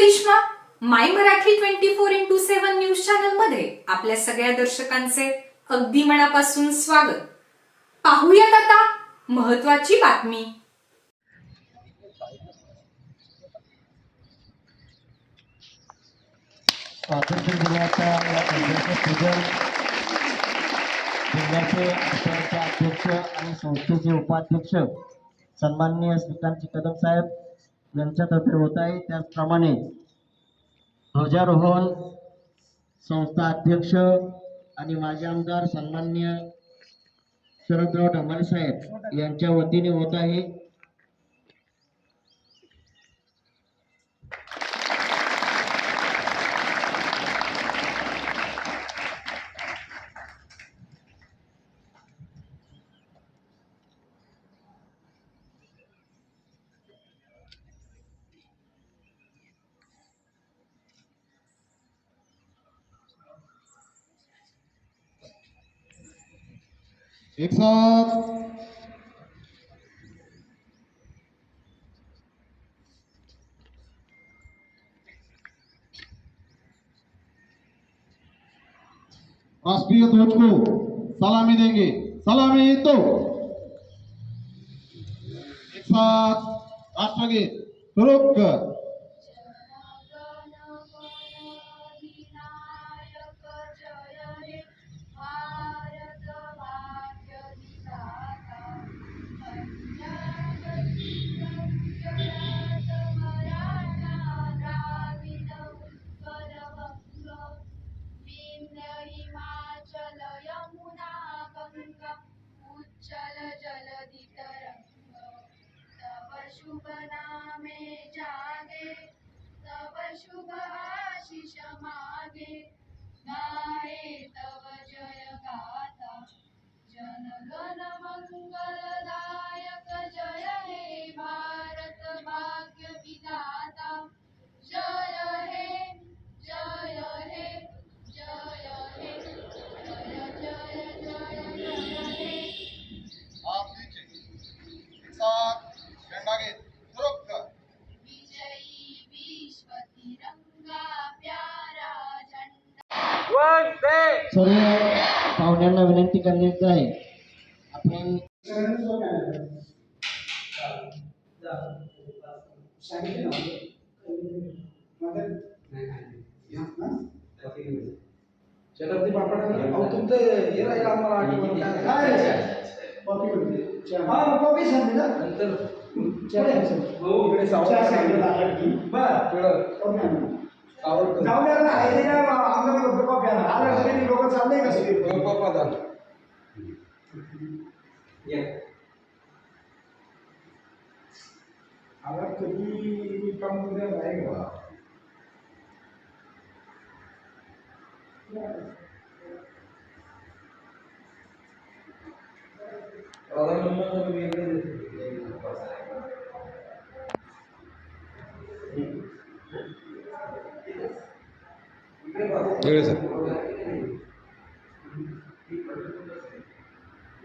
Karishma my Marathi twenty four into seven news चॅनलमध्ये आपल्या सगळ्या दर्शकांचे अगदी मनापासून स्वागत. पाहूयात आता महत्वाची बातमी. स्वातंत्र्य दिनाच्या जिल्ह्याचे अध्यक्ष आणि संस्थेचे उपाध्यक्ष सन्माननीय श्रीकांत कदम साहेब यांच्यातर्फे होत आहे. त्याचप्रमाणे ध्वजारोहण संस्था अध्यक्ष आणि माजी आमदार सन्माननीय शरदराव ढमाले साहेब यांच्या वतीने होत आहे. एक साथ. राष्ट्रीय ध्वज को सलामी देंगे. सलामी तो. एक साथ. राष्ट्रगीत. शुरू कर. जलधि तरंग तव शुभ नामे जागे तव शुभ आशिष मागे। गाये तव जय गाता जन सर्व पाहुण्यांना विनंती करण्याची आहे. आपण बापट अहो तुमचं हे राहील आम्हाला आठवण नंतर हो. इकडे सावरकर बर सावरकर गणपत दादा ये. प्रधानमंत्री वेगळे इकडे सर